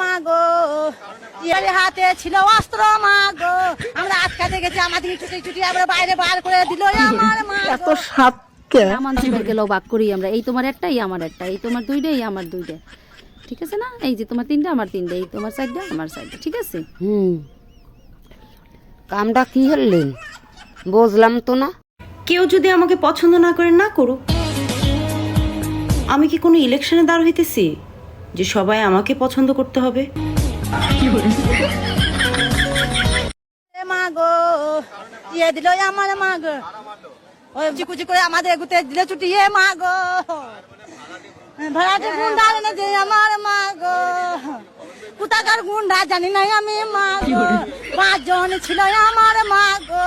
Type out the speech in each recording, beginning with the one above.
মা গো হাতে ছিল অস্ত্র মা গো আমরা আটকাতে গেছি আমাদের ছুটি ছুটি আমরা বাইরে বার করে দিল আমার মা এত সাত গেলেও বাক করি আমরা। এই তোমার একটা এই আমার একটা। এই তোমার দুইটা এই আমার দুইটা। ঠিক আছে না? এই যে তোমার তিনটা আমার তিনটা। এই তোমার চারটা আমার চারটা। ঠিক আছে? হুম। কামটা কি হলেন? বুঝলাম তো না। কেউ যদি আমাকে পছন্দ না করে না করুক। আমি কি কোনো ইলেকশনে দাঁড় হইতেছি? যে সবাই আমাকে পছন্দ করতে হবে। মাগো ইয়ে দিল আমার মা গো। ওই চিকুচি করে আমাদের এগুতে দিলে ছুটি, এ মা গো। ভাড়াটে গুন্ডা এনে দে আমার মা গো কোথাকার গুন্ডা জানি নাই আমি মা গো পাঁচজন ছিল আমার মা গো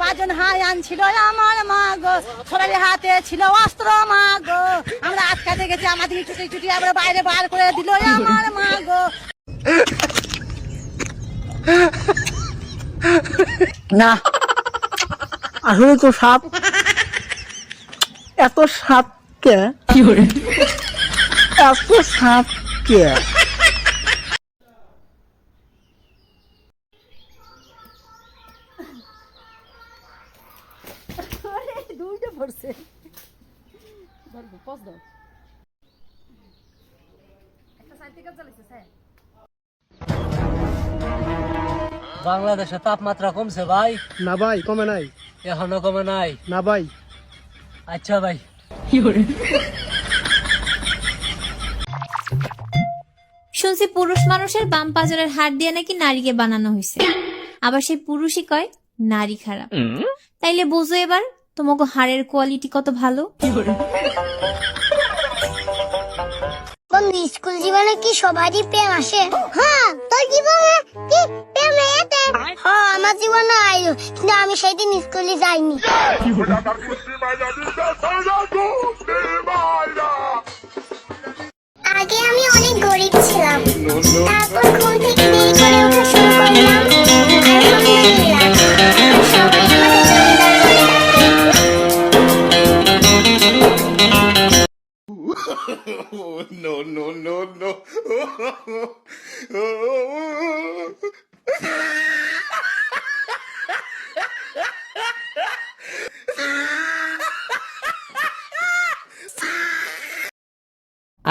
পাঁচজন হায়ান ছিল আমার মা গো সবাই হাতে ছিল অস্ত্র মা গো আমরা আটকাতে গেছি আমাদের ছুটি ছুটি আমরা বাইরে বার করে দিল আমার মা গো না। আসলে তো সাপ। এত সাপ কে এত সাপ কে দুইটা পড়ছে দাও বাংলাদেশে তাপমাত্রা কমছে ভাই? না ভাই কমে নাই। এখনও কমে নাই? না ভাই। আচ্ছা ভাই। শুনছি পুরুষ মানুষের বাম পাজরের হাড় দিয়ে নাকি নারীকে বানানো হয়েছে আবার সেই পুরুষই কয় নারী খারাপ। তাইলে বোঝো এবার তোমাকে হাড়ের কোয়ালিটি কত ভালো? বন্ধু স্কুল জীবনে কি সবারই প্রেম আসে? হ্যাঁ তোর জীবনে কি প্রেম এতে? হ্যাঁ আমার জীবনে আইলো কিন্তু আমি সেদিন স্কুলে যাইনি। ছিলাম তারপর ঘুম থেকে দেরি করে ওঠা শুরু করলাম এখন মহিলা। সবাই আমাকে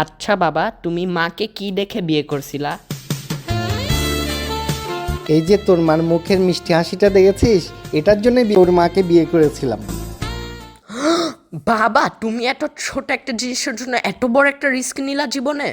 আচ্ছা বাবা তুমি মাকে কি দেখে বিয়ে করছিলা? এই যে তোর মার মুখের মিষ্টি হাসিটা দেখেছিস? এটার জন্য তোর মাকে বিয়ে করেছিলাম। বাবা তুমি এত ছোট একটা জিনিসের জন্য এত বড় একটা রিস্ক নিলা জীবনে?